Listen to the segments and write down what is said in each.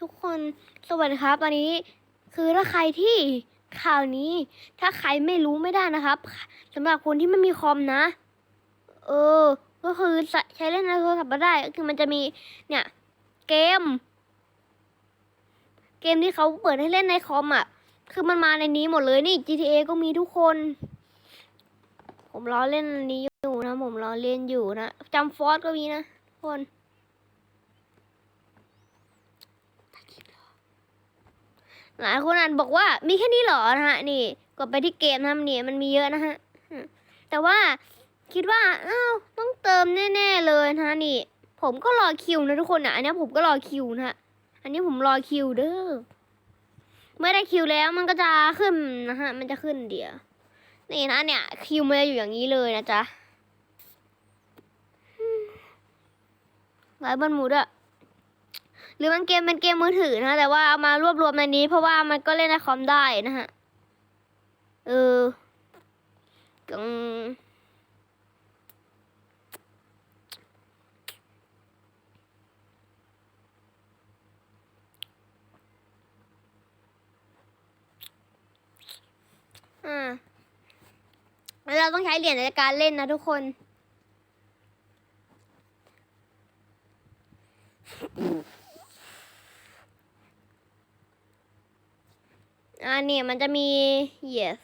ทุกคนสวัสดีครับตอนนี้คือถ้าใครที่ข่าวนี้ ถ้าใครไม่รู้ไม่ได้นะครับสำหรับคนที่ไม่มีคอมนะ เออ ก็คือใช้เล่นในโทรศัพท์ก็ได้ก็คือมันจะมีเนี่ย เกม เกมที่เขาเปิดให้เล่นในคอมอะ คือมันมาในนี้หมดเลยนี่ GTA ก็มีทุกคน ผมรอเล่นอันนี้อยู่นะ ผมรอเล่นอยู่นะจำฟอสก็มีนะทุกคน หลายคนอาจบอกว่ามีแค่นี้หรอนะฮะนี่กดไปที่เกมนะเนี่ยมันมีเยอะนะฮะแต่ว่าคิดว่าอ้าวต้องเติมแน่ๆเลยนะฮะนี่ ผมก็รอคิวนะทุกคนนะอันนี้ผมก็รอคิวนะฮะอันนี้ผมรอคิวเด้อเมื่อได้คิวแล้วมันก็จะขึ้นนะฮะมันจะขึ้นเดี๋ยวนี่นะเนี่ยคิวมันจะอยู่อย่างนี้เลยนะจ๊ะอืมหลายบนหมูด้วย หรือมันเกมเป็นเกมมือถือนะแต่ว่าเอามารวบรวมในนี้ เพราะว่ามันก็เล่นในคอมได้นะฮะ เออกังอ่าแล้วเราต้องใช้เหรียญในการเล่นนะทุกคน อ่าเนี่ยมันจะมี yes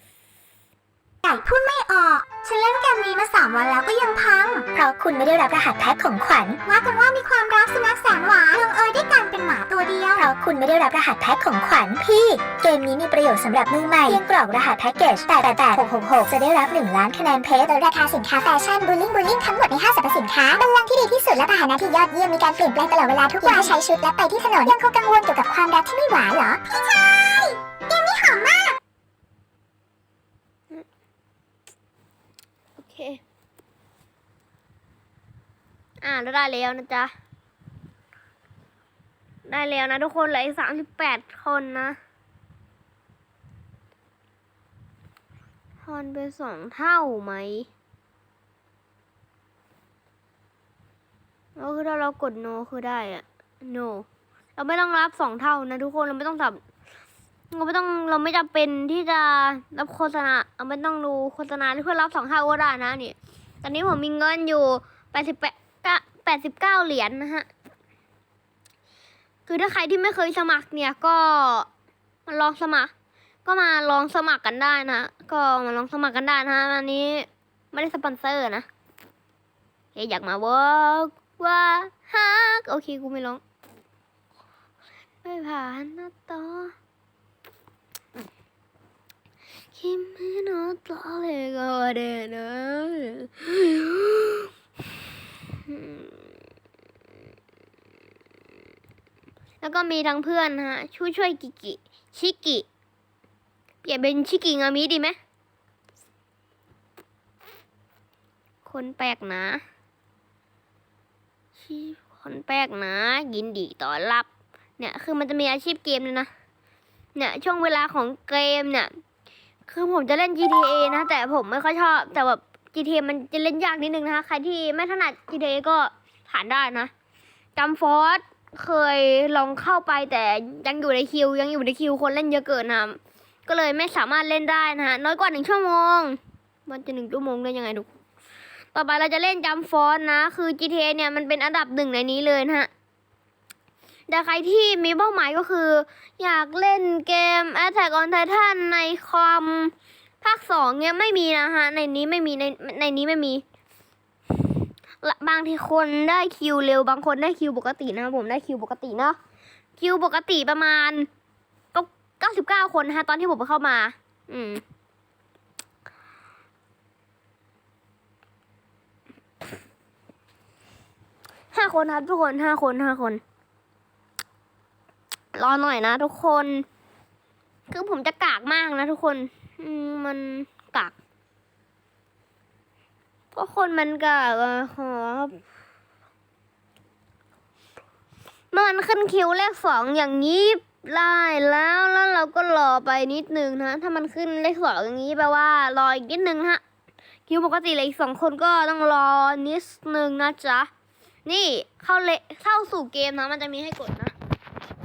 ไก่พูดไม่ออก ฉันเล่นเกมนี้มาสามวันแล้วก็ยังพัง เพราะคุณไม่ได้รับรหัสแพ็คของขวัญ ว่ากันว่ามีความรักสุนัขแสนหวานลงเอยด้วยกันเป็นหมาตัวเดียว เพราะคุณไม่ได้รับรหัสแพ็คของขวัญ พี่ เกมนี้มีประโยชน์สำหรับมือใหม่ เพียงกรอกรหัสแพ็กเกจ8 8 8 6 6 6 จะได้รับ 1 ล้านคะแนนเพชรลดราคาสินค้าแฟชั่นบูลลิ่งบูลลิ่งทั้งหมดในห้างสรรพสินค้าบัลลังก์ที่ดีที่สุดและพาหนะที่ยอดเยี่ยมมีการเปลี่ยนแปลงตลอดเวลาทุกวันใช้ชุดและไปที่ถนนยังคงกังวลเกี่ยวกับความรักที่ไม่หวานเหรอพี่ชาย มาก โอเค อ่าได้แล้วนะจ๊ะ ได้แล้วนะทุกคนเหลืออีกสามสิบแปดคนนะทอนไปสองเท่าไหมแล้วคือถ้าเรากด no คือได้อะ no เราไม่ต้องรับสองเท่านะทุกคน เราไม่ต้องทำ เราไม่ต้องเราไม่จำเป็นที่จะรับโฆษณาเราไม่ต้องดูโฆษณาเพื่อรับสองเท่าก็ได้นะนี่ตอนนี้ผมมีเงินอยู่แปดสิบแปดแปดสิบเก้าเหรียญนะฮะคือถ้าใครที่ไม่เคยสมัครเนี่ยก็มาลองสมัคร ก็มาลองสมัครกันได้นะ ก็มาลองสมัครกันได้นะอันนี้ไม่ได้สปอนเซอร์นะเฮ้ยอยากมาบอกว่าฮักโอเคกูไม่ร้องไม่ผ่านนะต่อ คิมไม่นอต่อเลยก็ได้นะแล้วก็มีทั้งเพื่อนฮะช่วยช่วยกิกิชิกิ เปลี่ยนเป็นชิกิงามิดีไหมคนแปลกนะชีคนแปลกนะ ยินดีต้อนรับ เนี่ย คือมันจะมีอาชีพเกมเลยนะ เนี่ย ช่วงเวลาของเกมเนี่ย คือผมจะเล่น GTA นะ แต่ผมไม่ค่อยชอบ แต่แบบ GTA มันจะเล่นยากนิดนึงนะคะ ใครที่ไม่ถนัด GTA ก็ผ่านได้นะจำฟอสเคยลองเข้าไปแต่ยังอยู่ในคิว ยังอยู่ในคิวคนเล่นเยอะเกินนะก็เลยไม่สามารถเล่นได้นะฮะน้อยกว่าหนึ่งชั่วโมง มันจะหนึ่งชั่วโมงได้ยังไงดูต่อไปเราจะเล่นจำฟอสนะ คือ GTA เนี่ยมันเป็นอันดับหนึ่งในนี้เลยนะฮะ แต่ใครที่มีเป้าหมายก็คือ อยากเล่นเกม Attack on Titan ในคอมภาคสองเนี่ยไม่มีนะฮะ ในนี้ไม่มีในในนี้ไม่มีบางทีคนได้คิวเร็วบางคนได้คิวปกตินะผมได้คิวปกติเนาะคิวปกติประมาณก็เก้าสิบเก้าคนฮะ ตอนที่ผมเข้ามา อืมห้าคนครับทุกคนห้าคนห้าคน รอหน่อยนะทุกคน คือผมจะกากมากนะทุกคนมันกากเพราะคนมันกากอะครับเมื่อมันขึ้นคิวเลขสองอย่างนี้ได้แล้วแล้วเราก็รอไปนิดนึงนะถ้ามันขึ้นเลขสองอย่างนี้แปลว่ารออีกนิดนึงฮะคิวปกติเลยอีกสองคนก็ต้องรอนิดนึงนะจ๊ะนี่เข้าเลเข้าสู่เกมนะมันจะมีให้กดนะ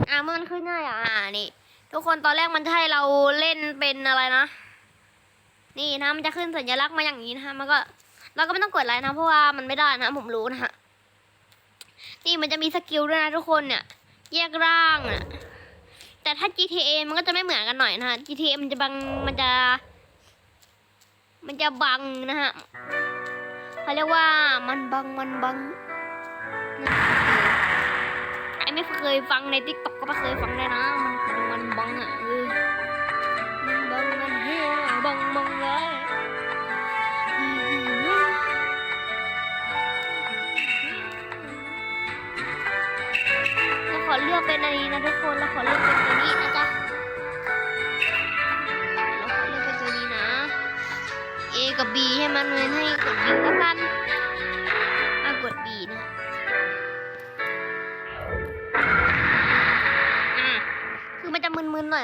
อ่ามันขึ้นได้อะนี่ ทุกคนตอนแรกมันจะให้เราเล่นเป็นอะไรนะ นี่นะมันจะขึ้นสัญลักษณ์มาอย่างนี้นะฮะมันก็เราก็ไม่ต้องกดอะไรนะเพราะว่ามันไม่ได้นะผมรู้นะฮะนี่มันจะมีสกิลด้วยนะทุกคนเนี่ย แยกร่างอะแต่ถ้า GTA มันก็จะไม่เหมือนกันหน่อยนะฮะ GTA มันจะบังมันจะ มันจะบังนะฮะเขาเรียกว่ามันบังมันบังนะ ไม่เคยฟังในติ๊กต็อกก็ไม่เคยฟังเลยนะ มันมันบังอะเออมันบังมันเฮียบังบังเลยเราขอเลือกเป็นอันนี้นะทุกคนเราขอเลือกเป็นตัวนี้นะจ๊ะเราขอเลือกเป็นตัวนี้นะ A กับ B ให้มันเลยให้กด B แ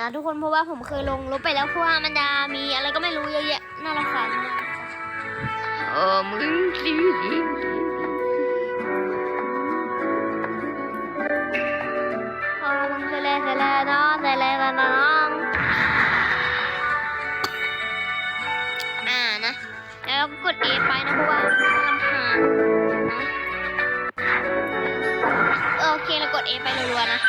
นะทุกคนเพราะว่าผมเคยลงลบไปแล้วเพราะว่ามันจะมีอะไรก็ไม่รู้เยอะแยะน่ารำคาญมากเออมึงสิพอมึงเสร็จแล้วเสร็จแล้วเนาะเสร็จแล้วเนาะอ่านะแล้วเราก็กด A ไปนะเพราะว่าลำคาญนะเออโอเคเรากด A ไปรัวๆนะ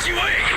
As you wish.